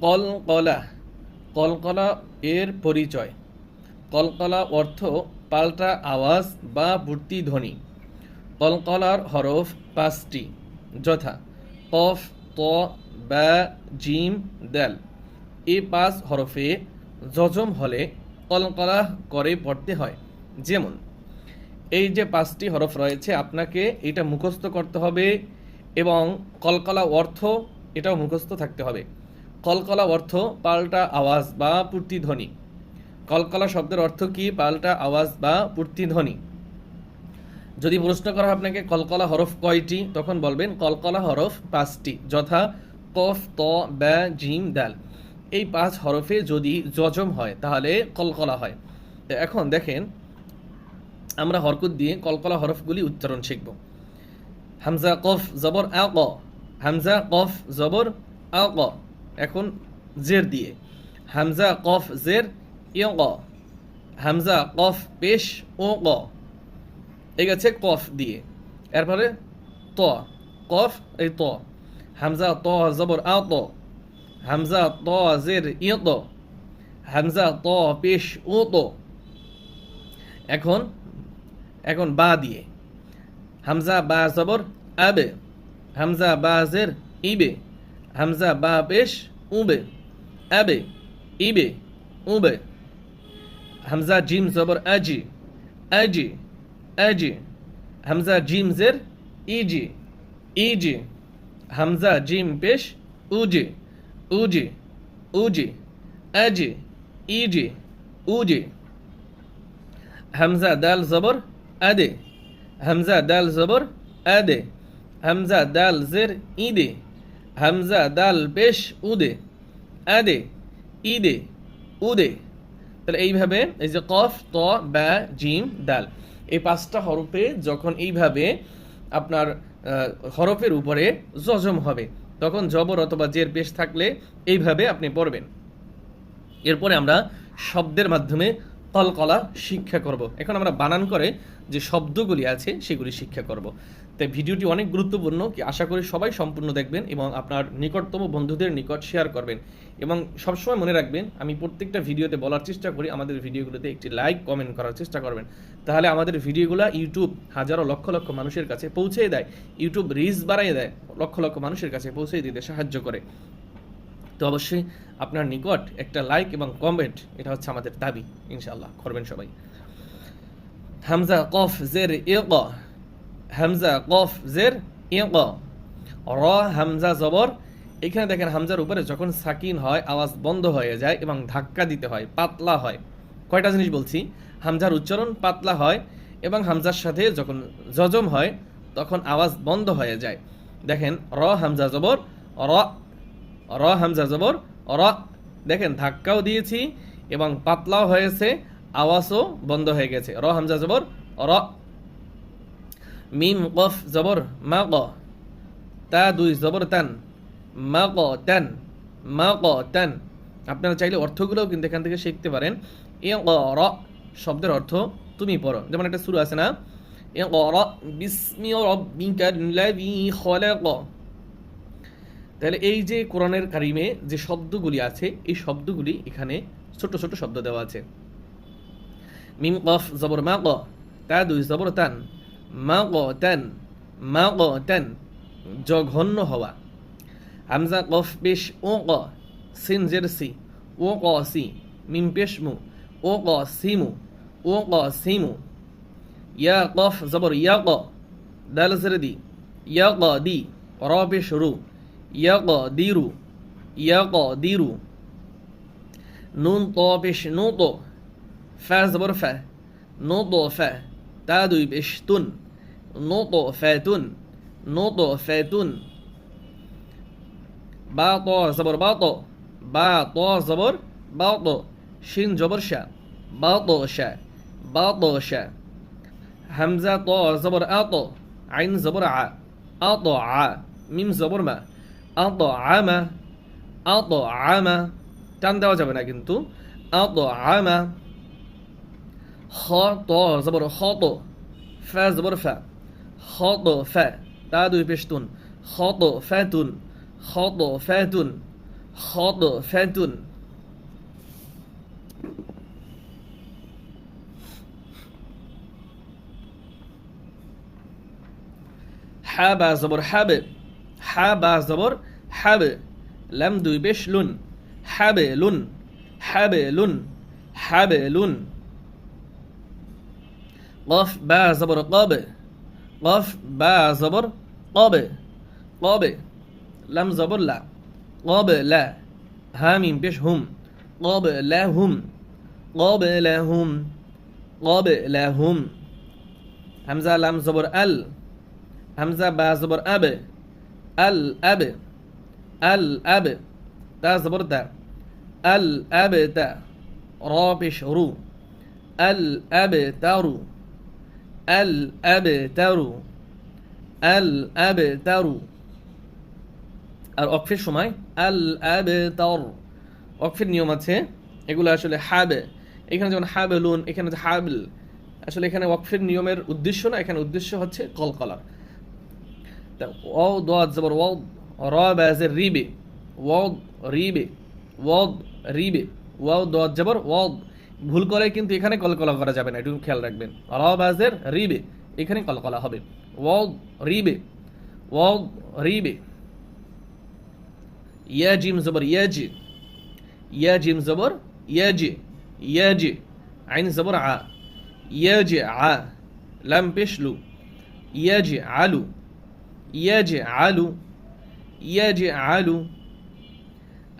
কলকলা। কলকলা এর পরিচয়। কলকলা অর্থ পাল্টা আওয়াজ বা ভর্তি ধ্বনি। কলকলার হরফ পাঁচটি। যথা কফ ত বা জিম, দেল। এই পাঁচ হরফে জজম হলে কলকলা করে পড়তে হয়। যেমন, এই যে পাঁচটি হরফ রয়েছে, আপনাকে এটা মুখস্থ করতে হবে এবং কলকলা অর্থ এটাও মুখস্থ থাকতে হবে। কলকলা অর্থ, পাল্টা আওয়াজ বা পূর্তিধ্বনি কলকলা শব্দের অর্থ কি, পাল্টা আওয়াজ বা পূর্তিধ্বনি যদি প্রশ্ন করা হয় আপনাকে কলকলা হরফ কয়টি, তখন বলবেন কলকলা হরফ পাঁচটি, যথা কফ, ত, ব্যা, জিম, দাল। এই পাঁচ হরফে যদি জজম হয়, তাহলে কলকলা হয়। তো এখন দেখেন, আমরা হরকত দিয়ে কলকলা হরফগুলি উচ্চারণ শিখব। হামজা কফ, জবর আ ক। হামজা কফ, জবর আ ক। এখন জের দিয়ে। হামজা, কফ, জের ক হামজা, কফ, পেশ, ও ক এই গেছে কফ দিয়ে। এরপরে ত, কফ, এই ত। হামজা, ত, জবর, আ, ত। হামজা, ত, জের, ইয় ত হামজা, ত, পেশ, ও, ত। এখন এখন বা দিয়ে। হামজা, বা, জবর আবে হামজা, বা, জের ইবে হামজা বা পেশ উবে আবে ইবে উবে হামজা জিম জবর আজি আজি আজি হামজা জিম জের ইজি ইজি হামজা জিম পেশ উজি উজি উজি আজি ইজি উজি হামজা দাল জবর আদে হামজা দাল জবর আদে হামজা দাল জের ইদে হামজা দাল পেশ উদে, আদে, ইদে, উদে। তাহলে এইভাবে এই যে কফ, ত, বা, জিম, দাল। এই পাঁচটা হরফে যখন এইভাবে আপনার হরফের উপরে জজম হবে, তখন জবর অথবা জের পেশ থাকলে এইভাবে আপনি পড়বেন। এরপরে আমরা শব্দের মাধ্যমে কলকলা শিক্ষা করব। এখন আমরা বানান করে যে শব্দগুলি আছে, সেগুলি শিক্ষা করব। তাই ভিডিওটি অনেক গুরুত্বপূর্ণ কি আশা করি সবাই সম্পূর্ণ দেখবেন এবং আপনার নিকটতম বন্ধুদের নিকট শেয়ার করবেন। এবং সবসময় মনে রাখবেন, আমি প্রত্যেকটা ভিডিওতে বলার চেষ্টা করি, আমাদের ভিডিওগুলোতে একটি লাইক কমেন্ট করার চেষ্টা করবেন। তাহলে আমাদের ভিডিওগুলো ইউটিউব হাজারো লক্ষ লক্ষ মানুষের কাছে পৌঁছে দেয় ইউটিউব রিচ বাড়াই দেয়, লক্ষ লক্ষ মানুষের কাছে পৌঁছে দিতে সাহায্য করে। তো অবশ্যই আপনার নিকট একটা লাইক এবং কমেন্ট এটা হচ্ছে আমাদের দাবি ইনশাল্লাহ করবেন সবাই। হামজা কফ জের ইক হামজা কফ জের ইক র হামজা জবর, এখানে দেখেন হামজার উপরে যখন সাকিন হয়, আওয়াজ বন্ধ হয়ে যায় এবং ধাক্কা দিতে হয়, পাতলা হয়। কয়টা জিনিস বলছি? হামজার উচ্চারণ পাতলা হয় এবং হামজার সাথে যখন জজম হয়, তখন আওয়াজ বন্ধ হয়ে যায়। দেখেন, র হামজা জবর, র র হামজা জবর, র, দেখেন, ধাক্কাও দিয়েছি এবং পাতলাও হয়েছে, আওয়াজও বন্ধ হয়ে গেছে। র হামজা জবর, র। মিম, কফ, জবর, মা, ক। তা দুই, জবর, তান। মা, ক, তান। মা, ক, তান। আপনারা চাইলে অর্থগুলোও কিন্তু এখান থেকে শিখতে পারেন। এ, ক, র শব্দের অর্থ তুমি পড়ো। যেমন একটা শুরু আছে না? এ, ক, র, বিস্মি রব্বিকাল্লাযী খলাক। তাহলে এই যে কোরআনের কারিমে যে শব্দগুলি আছে, এই শব্দগুলি এখানে ছোট ছোট শব্দ দেওয়া আছে। মিম কফ জবর মা ক, তা দুই জবর তান। মা ক তান, মা ক তান, জঘন্য হওয়া। হামজা কফ পেশ ও ক, সিন জের সি। ও ক সি, মিম পেশ মু। ও ক সিমু ও ক সিমু ইয়া কফ জবর ইয়া ক, দাল জের দি। ইয়া ক দি, র পেশ রু। ইয়াকদিরু ইয়াকদিরু নুন ত পেশ নু তো ফা জবর ফা নো তো ফা তা দুই পেশ তুন নো তো ফ্যাতুন নো তো ফ্যাতুন বা ত জবর বা তো বা ত জবর বা তো শিন জবর শা বা তো শা বা তো শা হামজা ত জবর আ তো আইন জবর আ আ তো আ মিম জবর মা আত আমা আত আমা টান দেওয়া যাবে না কিন্তু আত আমা খ ত জবর খ তো ফা জবর ফা খ তো ফা তা দুই পেশতুন খ তো ফ্যাতুন খ তো ফ্যাতুন خطفة حابا زبر হা বা জবর, হ্যাব লাম দুই বেশ লুন, হ্যাবে লুন হ্যাবে লুন হ্যাবে লুন। কফ বা জবর কবে, কফ বা জবর কবে কবে লাম জবর লা, কবে লা হামিম পেশ হুম, কবে লা হুম, কবে লা হুম, কবে লা হুম। হামজা লাম জবর আল, হামজা বা জবর আবে ال أب ال أب تا زبر دا ال أب تا را بيش رو ال أب ترو ال أب ترو ال أب ترو আর অকফের সময় আল আবে তর অকফের নিয়ম আছে এগুলো আসলে হাবে এখানে যেমন হাবেলুন এখানে যে হাবল আসলে এখানে ওয়াকফের নিয়মের উদ্দেশ্য না এখানে উদ্দেশ্য হচ্ছে কলকলার দোয়াত জবর ওয়াও র বাজের রিবে ওয়াও রিবে ওয়াদ রিবে ওয়াও দোয়াত জবর ওয়াদ ভুল করে কিন্তু এখানে কলকলা করা যাবে না, একটু খেয়াল রাখবেন। র বাজের রিবে এখানে কলকলা হবে। ওয়াদ রিবে ওয়াদ রিবে ইয়া জিম জবর ইয়াজি ইয়া জিম জবর ইয়াজি ইয়াজি আইন জবর আ। ইয়াজি আ। লাম পেশলু ইয়াজি আলু يجعل يجعل.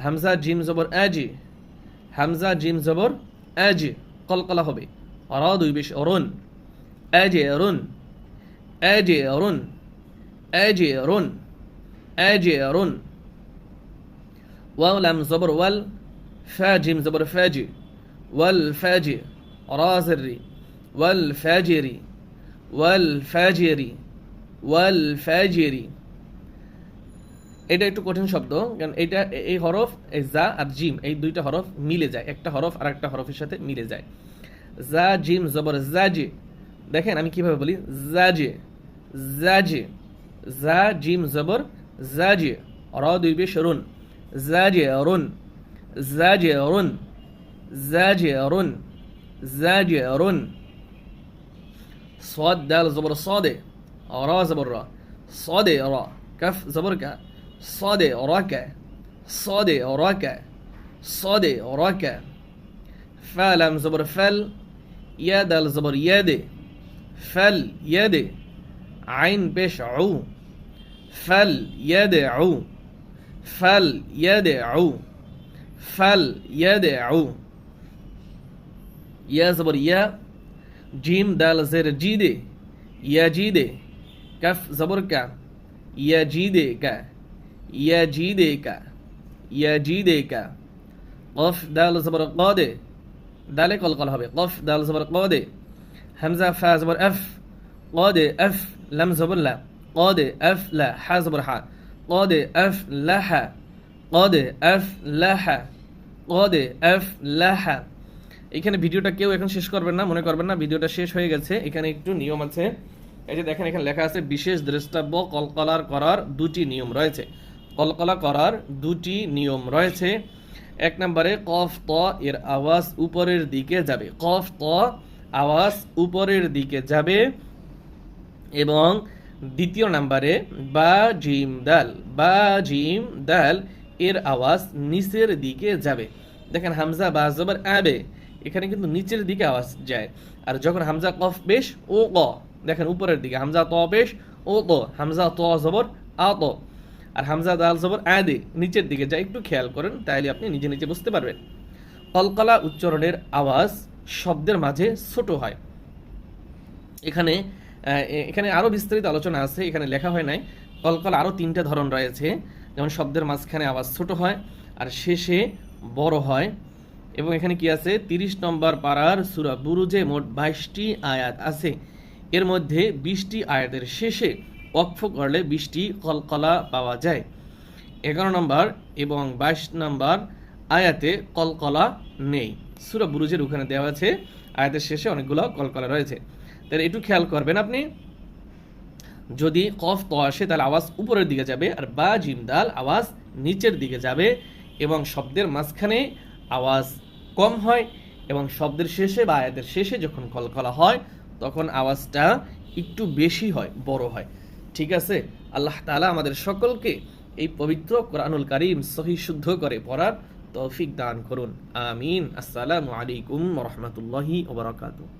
همزة جيم زبر أجي همزة جيم زبر أجي قلقلة হবে أرادوا يبشرون. أجر أجي أجر أجي واو ولم زبر وال فاجي زبر فاجي والفاجي رازري والفاجري والفاجري ওয়াল ফ্যাজেরি এটা একটু কঠিন শব্দ, কারণ এটা এই হরফ, এই জা আর জিম, এই দুইটা হরফ মিলে যায়। একটা হরফ আর একটা হরফের সাথে মিলে যায়। জা জিম, জবর, জাজে। দেখেন আমি কীভাবে বলি? জাজে জাজে জা জিম, জবর, জাজে। র দুই বেশ রুন জাজে রুন। জাজে রুন। জাজে রুন। জাজে, রুন। সদ দাল, জবর সদে را زبر. را صاد را كف زبر كا صدي راكا صادي صاد را راك فلم زبر فل. يد الزبر يدي فل يدي عين بيش عو. فل يدعو فل يدعو فل يدعو يا زبر يا. جيم دال زير جيدي. يا جيدي. كف زبر كا يا जी दे का या जी दे का या जी दे का কফ دال জবর দে দালে কলকল হবে কফ দাল জবর দে হামজা ফা জবর এফ দে এফ লাম জবর লা দে এফ লা হা জবর হা দে এফ লা হা দে এফ লা হা দে এফ এখানে ভিডিওটা কেউ এখন শেষ করবেন না, মনে করবেন না, ভিডিওটা শেষ হয়ে গেছে। এখানে একটু নিয়ম আছে। এই যে দেখেন, এখানে লেখা আছে, বিশেষ দ্রষ্টব্য কলকলার করার দুটি নিয়ম রয়েছে। কলকলা করার দুটি নিয়ম রয়েছে। এক নম্বরে, কফ, ত, এর আওয়াজ উপরের দিকে যাবে। কফ, ত, আওয়াজ উপরের দিকে যাবে। এবং দ্বিতীয় নাম্বারে, বা, জিম, দাল। বা, জিম, দাল, এর আওয়াজ নিচের দিকে যাবে। দেখেন, হামজা বা জবর আবে, এখানে কিন্তু নিচের দিকে আওয়াজ যায়। আর যখন হামজা কফ বেশ ও ক দেখেন উপরের দিকে, হামজা ত বেশ, ও ত, হামজা ত জবর, আ ত। আর হামজা দাল জবর আদে নিচের দিকে যায় একটু খেয়াল করেন, তাইলে আপনি নিজে নিজে বুঝতে পারবেন। কলকলা উচ্চারণের আওয়াজ শব্দের মাঝে ছোট হয়। এখানে এখানে আরও বিস্তারিত আলোচনা আছে, এখানে লেখা হয় নাই। কলকল আরও তিনটা ধরন রয়েছে, যেমন শব্দের মাঝখানে আওয়াজ ছোট হয়, আর শেষে বড় হয়। এবং এখানে কি আছে? তিরিশ নম্বর পাড়ার সুরা বুরুজে মোট বাইশটি আয়াত আছে। এর মধ্যে বিশটি আয়াতের শেষে অক্ষ করলে বিশটি কলকলা পাওয়া যায়। এগারো নম্বর এবং বাইশ নম্বর আয়াতে কলকলা নেই। সুরা বুরুজের ওখানে দেওয়া আছে, আয়াতের শেষে অনেকগুলো কলকলা রয়েছে। তাহলে একটু খেয়াল করবেন আপনি। যদি কফ ত আসে, তাহলে আওয়াজ উপরের দিকে যাবে আর বা জিমদাল আওয়াজ নিচের দিকে যাবে এবং শব্দের মাঝখানে আওয়াজ কম হয় এবং শব্দের শেষে বা আয়াতের শেষে যখন কলকলা হয় তখন আওয়াজটা একটু বেশি হয়, বড় হয়। ঠিক আছে? আল্লাহ তালা আমাদের সকলকে এই পবিত্র কোরআনুল কারিম সহি শুদ্ধ করে পড়ার তৌফিক দান করুন। আমিন। আসসালামু আলাইকুম রহমতুল্লাহি ওবরাকাতুহ